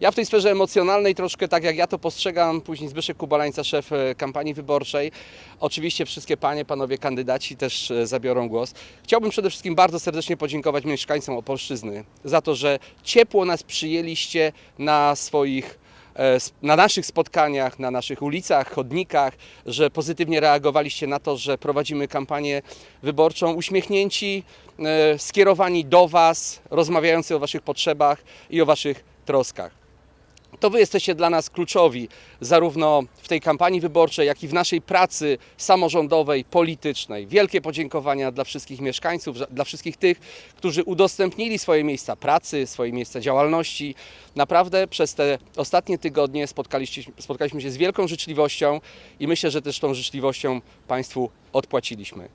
Ja w tej sferze emocjonalnej troszkę tak jak ja to postrzegam, później Zbyszek Kubalańca, szef e, kampanii wyborczej. Oczywiście wszystkie panie, panowie kandydaci też e, zabiorą głos. Chciałbym przede wszystkim bardzo serdecznie podziękować mieszkańcom Opolszczyzny za to, że ciepło nas przyjęliście na swoich na naszych spotkaniach, na naszych ulicach, chodnikach, że pozytywnie reagowaliście na to, że prowadzimy kampanię wyborczą uśmiechnięci, e, skierowani do Was, rozmawiający o Waszych potrzebach i o Waszych troskach. To Wy jesteście dla nas kluczowi, zarówno w tej kampanii wyborczej, jak i w naszej pracy samorządowej, politycznej. Wielkie podziękowania dla wszystkich mieszkańców, dla wszystkich tych, którzy udostępnili swoje miejsca pracy, swoje miejsca działalności. Naprawdę przez te ostatnie tygodnie spotkaliśmy się z wielką życzliwością i myślę, że też tą życzliwością Państwu odpłaciliśmy.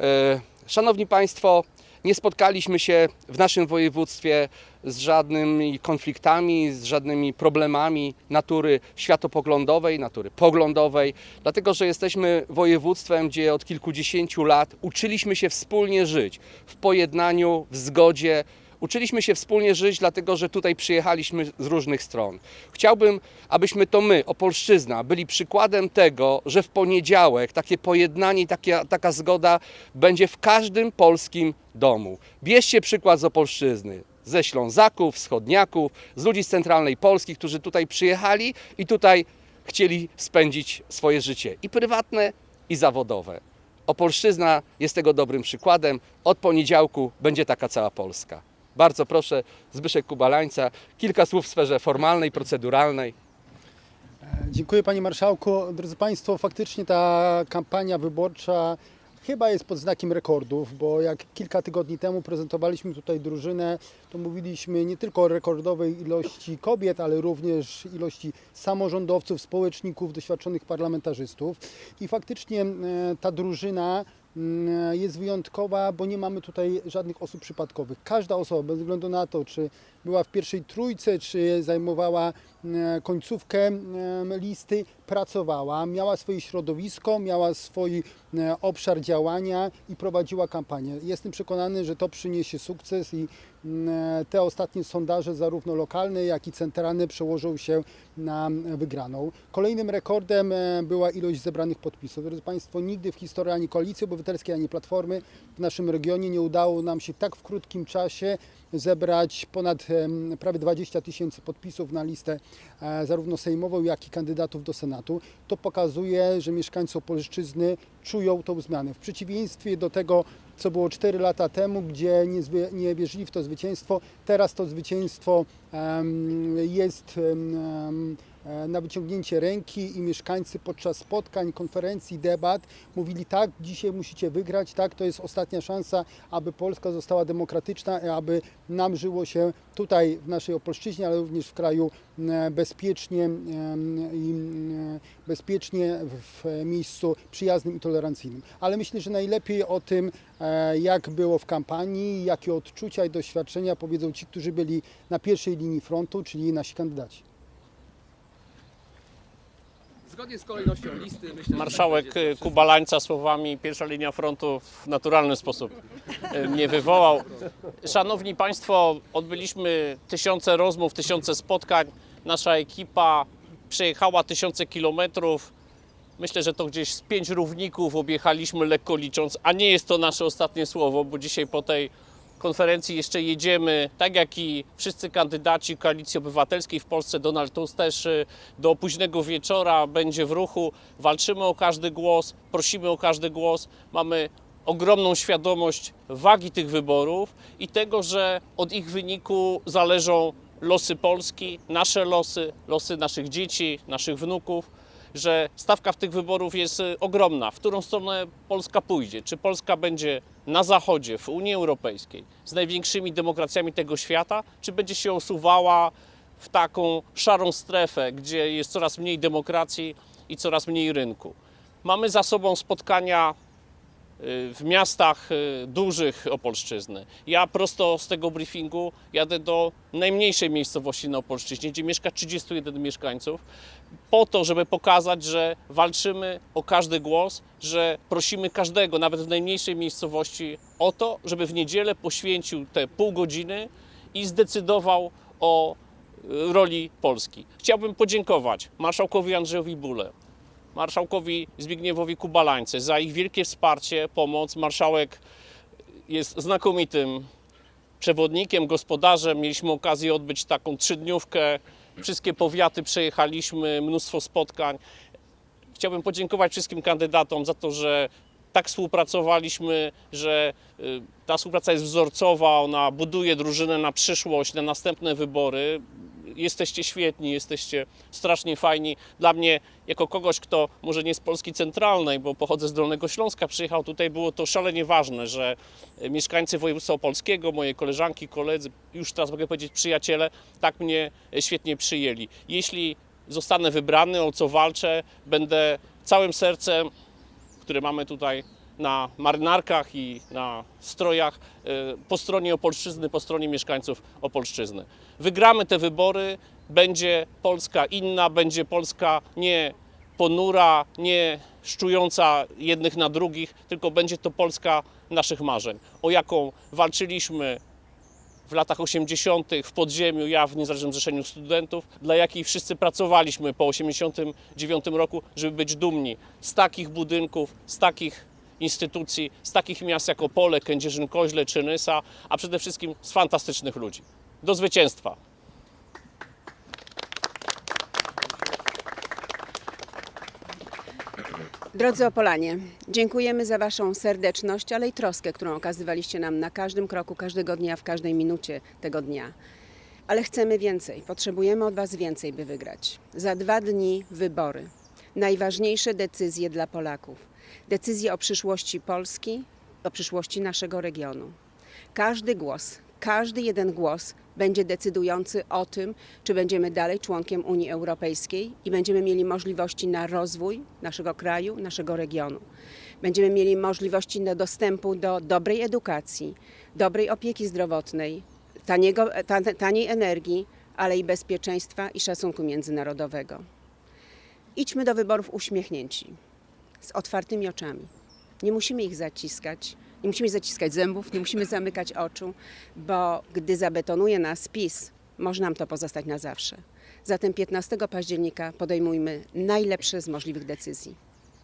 E, Szanowni Państwo, nie spotkaliśmy się w naszym województwie z żadnymi konfliktami, z żadnymi problemami natury światopoglądowej, natury poglądowej, dlatego że jesteśmy województwem, gdzie od kilkudziesięciu lat uczyliśmy się wspólnie żyć w pojednaniu, w zgodzie. Uczyliśmy się wspólnie żyć, dlatego że tutaj przyjechaliśmy z różnych stron. Chciałbym, abyśmy to my, Opolszczyzna, byli przykładem tego, że w poniedziałek takie pojednanie, taka, taka zgoda będzie w każdym polskim domu. Bierzcie przykład z Opolszczyzny, ze Ślązaków, Wschodniaków, z ludzi z centralnej Polski, którzy tutaj przyjechali i tutaj chcieli spędzić swoje życie i prywatne, i zawodowe. Opolszczyzna jest tego dobrym przykładem. Od poniedziałku będzie taka cała Polska. Bardzo proszę, Zbyszek Kubalańca, kilka słów w sferze formalnej, proceduralnej. Dziękuję Panie Marszałku. Drodzy Państwo, faktycznie ta kampania wyborcza chyba jest pod znakiem rekordów, bo jak kilka tygodni temu prezentowaliśmy tutaj drużynę, to mówiliśmy nie tylko o rekordowej ilości kobiet, ale również ilości samorządowców, społeczników, doświadczonych parlamentarzystów. I faktycznie e, ta drużyna jest wyjątkowa, bo nie mamy tutaj żadnych osób przypadkowych. Każda osoba, bez względu na to, czy była w pierwszej trójce, czy zajmowała końcówkę e, listy, pracowała, miała swoje środowisko, miała swój e, obszar działania i prowadziła kampanię. Jestem przekonany, że to przyniesie sukces i mm, e, te ostatnie sondaże, zarówno lokalne, jak i centralne, przełożą się na wygraną. Kolejnym rekordem e, była ilość zebranych podpisów. Drodzy Państwo, nigdy w historii ani Koalicji Obywatelskiej, ani Platformy w naszym regionie nie udało nam się tak w krótkim czasie zebrać ponad prawie 20 tysięcy podpisów na listę e, zarówno sejmową, jak i kandydatów do Senatu. To pokazuje, że mieszkańcy Opolszczyzny czują tą zmianę. W przeciwieństwie do tego, co było 4 lata temu, gdzie nie, nie wierzyli w to zwycięstwo, teraz to zwycięstwo jest e, na wyciągnięcie ręki i mieszkańcy podczas spotkań, konferencji, debat mówili tak, dzisiaj musicie wygrać, tak, to jest ostatnia szansa, aby Polska została demokratyczna, i aby nam żyło się tutaj w naszej Opolszczyźnie, ale również w kraju e, bezpiecznie i e, bezpiecznie w miejscu przyjaznym i tolerancyjnym. Ale myślę, że najlepiej o tym, e, jak było w kampanii, jakie odczucia i doświadczenia powiedzą ci, którzy byli na pierwszej linii frontu, czyli nasi kandydaci. Zgodnie z kolejnością listy, myślę, Marszałek tak będzie. y, Kubalańca słowami pierwsza linia frontu w naturalny sposób y, mnie wywołał. Szanowni Państwo, odbyliśmy tysiące rozmów, tysiące spotkań. Nasza ekipa przejechała tysiące kilometrów. Myślę, że to gdzieś z pięć równików objechaliśmy lekko licząc, a nie jest to nasze ostatnie słowo, bo dzisiaj po tej konferencji jeszcze jedziemy, tak jak i wszyscy kandydaci Koalicji Obywatelskiej w Polsce, Donald Tusk też y, do późnego wieczora będzie w ruchu. Walczymy o każdy głos, prosimy o każdy głos. Mamy ogromną świadomość wagi tych wyborów i tego, że od ich wyniku zależą losy Polski, nasze losy, losy naszych dzieci, naszych wnuków że stawka w tych wyborów jest y, ogromna. W którą stronę Polska pójdzie? Czy Polska będzie na zachodzie, w Unii Europejskiej, z największymi demokracjami tego świata, czy będzie się osuwała w taką szarą strefę, gdzie jest coraz mniej demokracji i coraz mniej rynku? Mamy za sobą spotkania w miastach y, dużych Opolszczyzny. Ja prosto z tego briefingu jadę do najmniejszej miejscowości na Opolszczyźnie, gdzie mieszka 31 mieszkańców, po to, żeby pokazać, że walczymy o każdy głos, że prosimy każdego, nawet w najmniejszej miejscowości, o to, żeby w niedzielę poświęcił te pół godziny i zdecydował o y, roli Polski. Chciałbym podziękować marszałkowi Andrzejowi Bule, marszałkowi Zbigniewowi Kubalańce za ich wielkie wsparcie, pomoc. Marszałek jest znakomitym przewodnikiem, gospodarzem. Mieliśmy okazję odbyć taką trzydniówkę. Wszystkie powiaty przejechaliśmy, mnóstwo spotkań. Chciałbym podziękować wszystkim kandydatom za to, że tak współpracowaliśmy, że y, ta współpraca jest wzorcowa, ona buduje drużynę na przyszłość, na następne wybory. Jesteście świetni, jesteście strasznie fajni. Dla mnie, jako kogoś, kto może nie z Polski Centralnej, bo pochodzę z Dolnego Śląska, przyjechał tutaj, było to szalenie ważne, że y, mieszkańcy województwa opolskiego, moje koleżanki, koledzy, już teraz mogę powiedzieć przyjaciele, tak mnie y, świetnie przyjęli. Jeśli zostanę wybrany, o co walczę, będę całym sercem które mamy tutaj na marynarkach i na strojach e, po stronie Opolszczyzny, po stronie mieszkańców Opolszczyzny. Wygramy te wybory, będzie Polska inna, będzie Polska nie ponura, nie szczująca jednych na drugich, tylko będzie to Polska naszych marzeń, o jaką walczyliśmy w latach 80. w podziemiu, ja w Niezależnym Zrzeszeniu Studentów, dla jakiej wszyscy pracowaliśmy po 89 roku, żeby być dumni z takich budynków, z takich instytucji, z takich miast jak Opole, Kędzierzyn-Koźle czy Nysa, a przede wszystkim z fantastycznych ludzi. Do zwycięstwa! Drodzy Opolanie, dziękujemy za Waszą serdeczność, ale i troskę, którą okazywaliście nam na każdym kroku, każdego dnia, w każdej minucie tego dnia. Ale chcemy więcej, potrzebujemy od Was więcej, by wygrać. Za dwa dni wybory. Najważniejsze decyzje dla Polaków. Decyzje o przyszłości Polski, o przyszłości naszego regionu. Każdy głos, każdy jeden głos będzie decydujący o tym, czy będziemy dalej członkiem Unii Europejskiej i będziemy mieli możliwości na rozwój naszego kraju, naszego regionu. Będziemy mieli możliwości do dostępu do dobrej edukacji, dobrej opieki zdrowotnej, taniego, ta, taniej energii, ale i bezpieczeństwa i szacunku międzynarodowego. Idźmy do wyborów uśmiechnięci, z otwartymi oczami. Nie musimy ich zaciskać, nie musimy zaciskać zębów, nie musimy zamykać oczu, bo gdy zabetonuje nas PiS, może nam to pozostać na zawsze. Zatem 15 października podejmujmy najlepsze z możliwych decyzji.